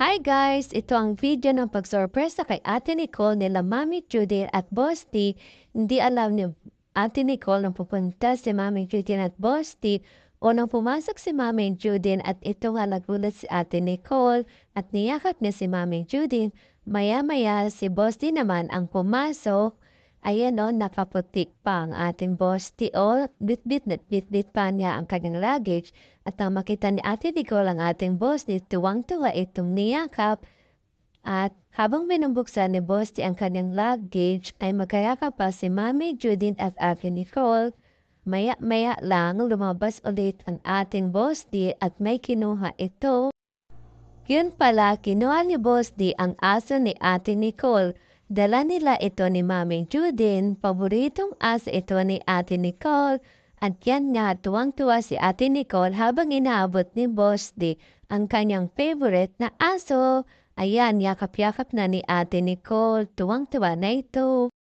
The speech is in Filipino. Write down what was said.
Hi guys! Ito ang video ng pagsorpresa kay Ate Nicole nila Mami Judy at Boss T. Hindi alam ni Ate Nicole nang pupunta si Mami Judy at Boss T o nang pumasok si Mami Judy at ito nga nagulat si Ate Nicole at niyakap niya si Mami Judy. Maya-maya si Boss T naman ang pumasok. Ayan o, nakaputik pa ang ating Boss T o bit-bit na bit-bit pa niya ang kanyang luggage. At nang makita ni Ate Nicole ang ating Boss T, tuwang-tuwa itong niyakap. At habang binubuksan ni Boss T ang kanyang luggage, ay magkayakap pa si Mami Judith at Ate Nicole. Maya-maya lang lumabas ulit ang ating Boss D at may kinuha ito. Yun pala, kinuha ni Boss D ang aso ni Ate Nicole. Dala nila ito ni Mami Judin, paboritong aso ito ni Ate Nicole. At yan nga, tuwang-tuwa si Ate Nicole habang inaabot ni Boss D ang kanyang favorite na aso. Ayan, yakap-yakap na ni Ate Nicole, tuwang-tuwa na ito.